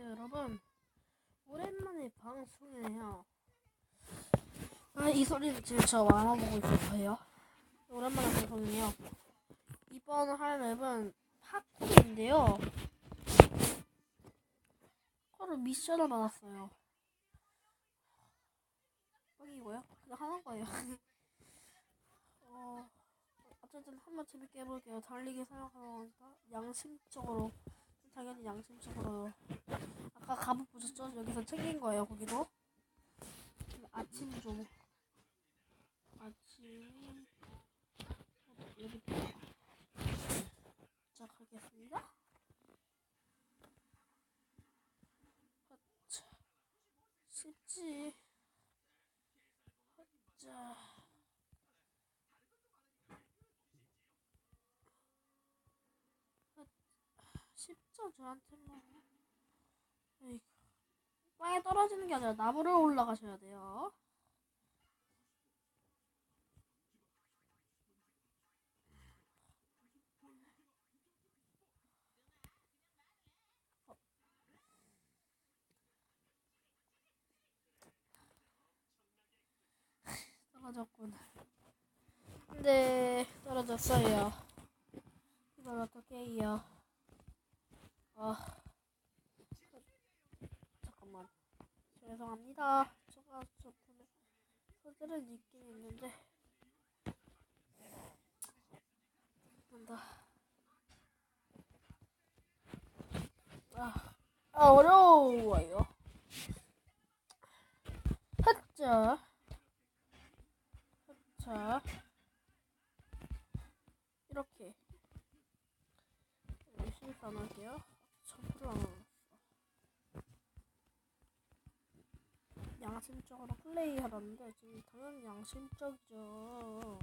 안녕하세요 여러분. 오랜만에 방송이에요. 아 이 소리는 지금 저 알아보고 있어서요. 오랜만에 방송이에요. 이번 할 맵은 파쿠르인데요. 파쿠르 미션을 받았어요. 뻥이고요. 그냥 하는 거예요. 어, 어쨌든 한번 재밌게 해볼게요. 달리기 사용하니까 양심적으로 당연히 양심적으로 아까 갑옷 보셨죠? 여기서 챙긴 거예요 거기도. 아침 좀. 아침. 어, 여기 자 쉽지. 자. 쉽죠 저한테만 에이 빵에 떨어지는 게 아니라 나무를 올라가셔야 돼요. 어. 떨어졌군 네 떨어졌어요. 이걸 어떻게 해요? 아 잠깐만 죄송합니다. 제가 저번에 소들은 있긴 있는데. 한다. 아, 아 어려워요. 하자. 하자. 이렇게. 열심히 전부를 안 넣었어. 양심적으로 플레이하라는데 지금 당연히 양심적이죠.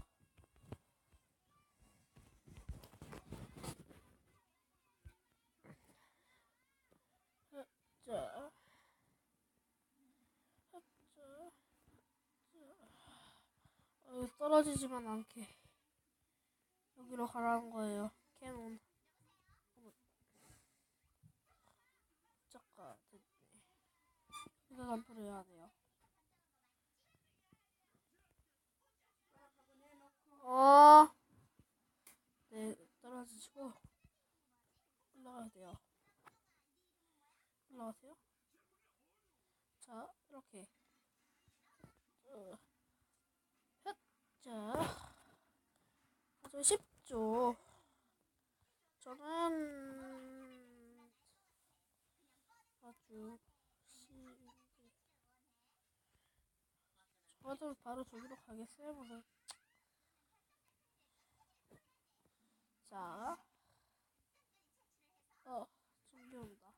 자, 어, 떨어지지만 않게 여기로 가라는 거예요. 캐논. 잠깐 됐네. 이거 점프를 해야 돼요. 어. 네, 떨어지시고 올라가야 돼요. 올라가세요. 자, 이렇게. 어. 헷, 자. 아주 쉽죠. 저는 아주 쉬운데 저도 바로 저기로 가겠어요 무슨 자, 어 준비 온다.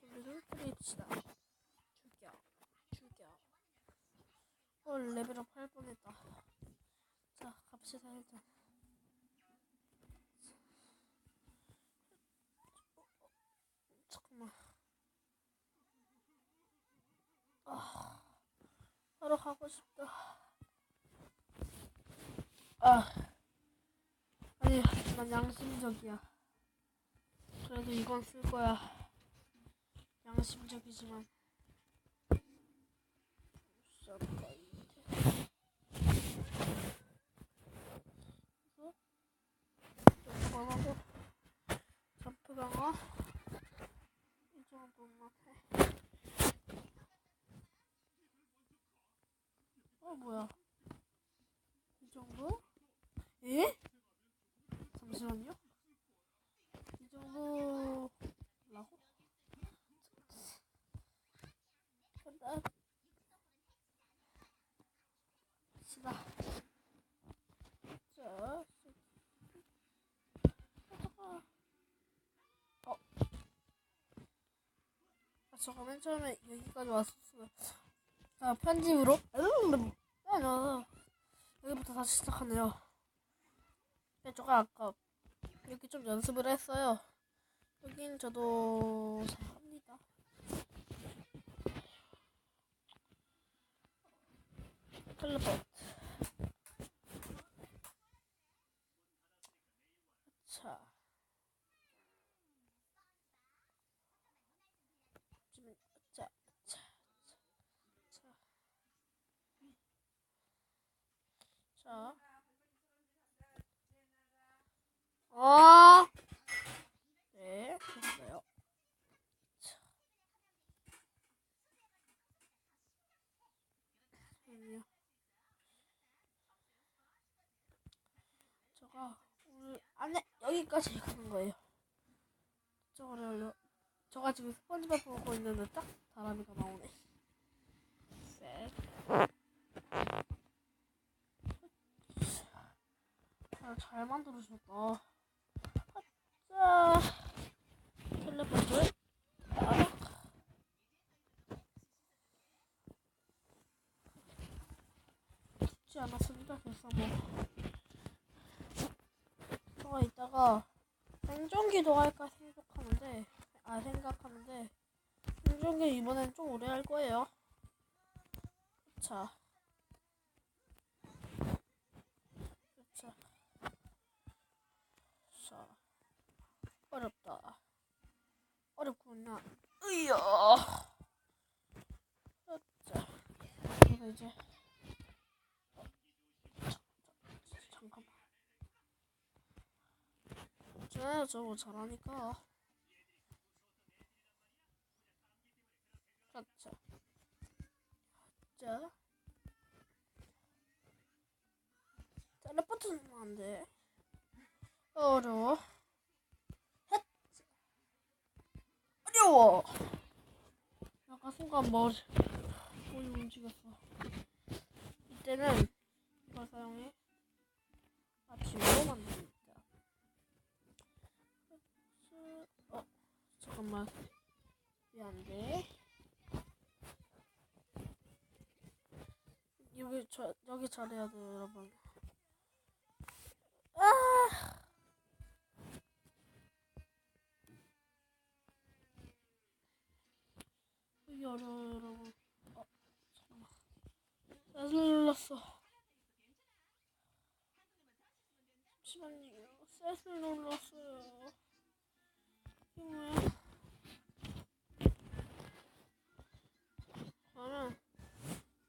준비를 프리치다. 죽여 죽여 어 레벨업 할 뻔했다. 자 갑시다 일단. 잠깐만. 아, 바로 가고 싶다. 아, 아니, 난 양심적이야. 그래도 이건 쓸 거야. 양심적이지만. 강화. 이. 어 뭐야? 이 정도? 에? 잠시만요. 이 정도라고? 간다. 시다. 자. 어. 아, 저거 맨 처음에 여기까지 왔었어요. 자, 편집으로. 음, 아니야. 여기부터 다시 시작하네요. 네, 저가 아까 이렇게 좀 연습을 했어요. 여긴 저도 합니다. 텔레포트. 자. 자. 아. 네, 됐어요. 자. 제가 오늘 안에 여기까지 가는 거예요. 저거를 저가 지금 스펀지밥 보고 있는데 딱 다람이가 나오네. 셋. 아, 잘 만들어주셨다. 자, 텔레포트. 아. 죽지 않았습니다. 그래서 뭐. 저가 이따가 생존기도 할까 생각하는데, 아, 생각하는데, 생존기 이번엔 좀 오래 할 거예요. 자. 자. 자. 어렵다. 어렵구나. 으여. 자. 그래서 이제. 잠깐만. 저, 저거 잘하니까. 자, 자. 자. 텔레포트는 안 돼. 어려워. 헷! 어려워. 약간 순간 머리, 머리 움직였어. 이때는 이걸 사용해. 아침으로 만듭니다. 어, 잠깐만. 돼? 여기 저 여기 잘해야 돼요, 여러분. 아! 어려워, 여러분. 어. 셋을 눌렀어. 잠시만요. 셋을 눌렀어요. 이게 뭐야? 그러면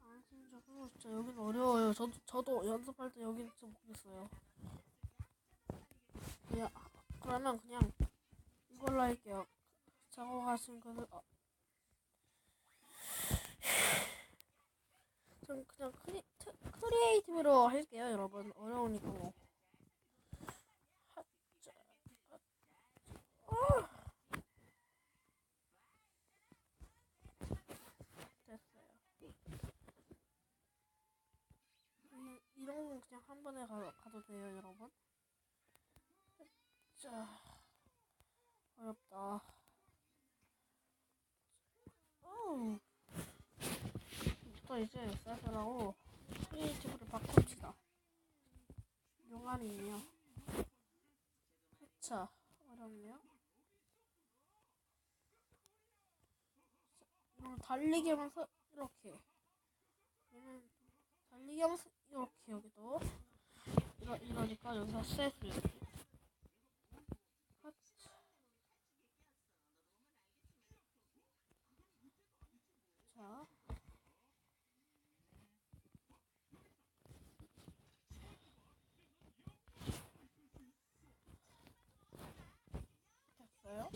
안심적으로 진짜 여긴 어려워요. 저도 저도 연습할 때 여기는 진짜 못했어요. 그냥 그러면 그냥 이걸로 할게요. 작업하신 거는 어. 전 그냥 크리, 트, 크리에이티브로 할게요, 여러분. 어려우니까 뭐. 어. 이, 이런 건 그냥 한 번에 가, 가도 돼요, 여러분. 자, 어렵다. 오. 부터 이제 쌀쌀하고 크리에이티브를 바꿉시다. 용암이에요. 자, 어렵네요. 이걸 달리기 하면서 이렇게. 달리기 하면서 이렇게 여기도. 이러, 이러니까 여기서 셋을. 핫. 자. 됐어요?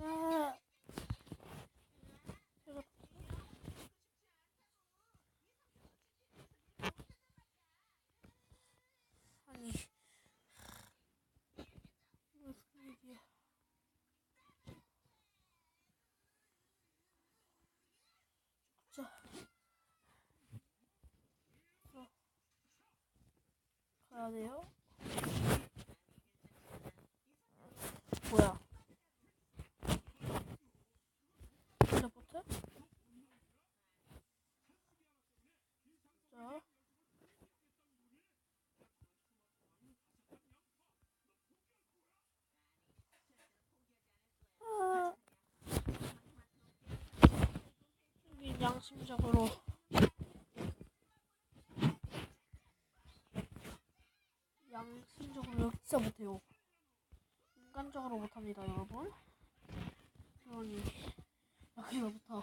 아. 제가 아니 무슨 일이야? 자, 자, 돼요. 뭐야? 아. 양심적으로 양심적으로 여기 진짜 못해요. 인간적으로 못합니다, 여러분. 그러니 여기서부터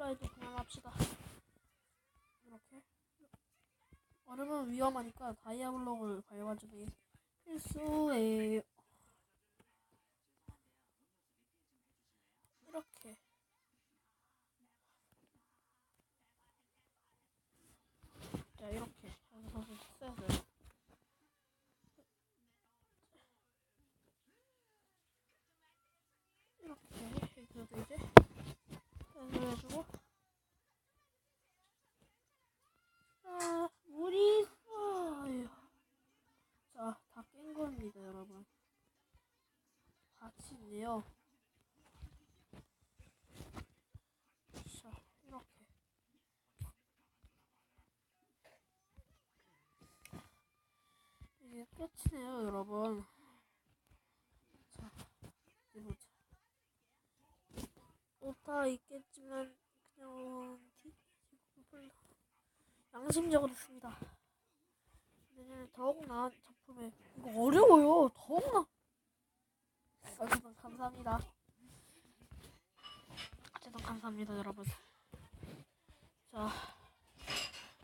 플라이도 그만합시다. 이렇게 얼음은 위험하니까 다이아 블록을 밟아주기 필수예요. 이렇게 자 이렇게. 이렇게 그래도 이제 연결해주고 아 물이 있어요 자다 깬 겁니다 여러분 같이 있네요 자 이렇게 이게 끝이네요 여러분 자 보자 오타 있겠지만 그냥 양심적으로 씁니다. 내년에 더욱 나은 작품에 이거 어려워요. 더욱 나. 어쨌든 감사합니다. 어쨌든 감사합니다 여러분. 자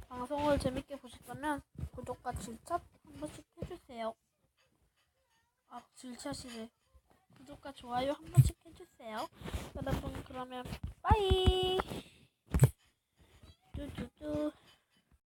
방송을 재밌게 보셨다면 구독과 질차 한 번씩 해주세요. 아 질차시네. 구독과 좋아요 한 번씩 해주세요. 여러분 그러면 빠이 뚜뚜뚜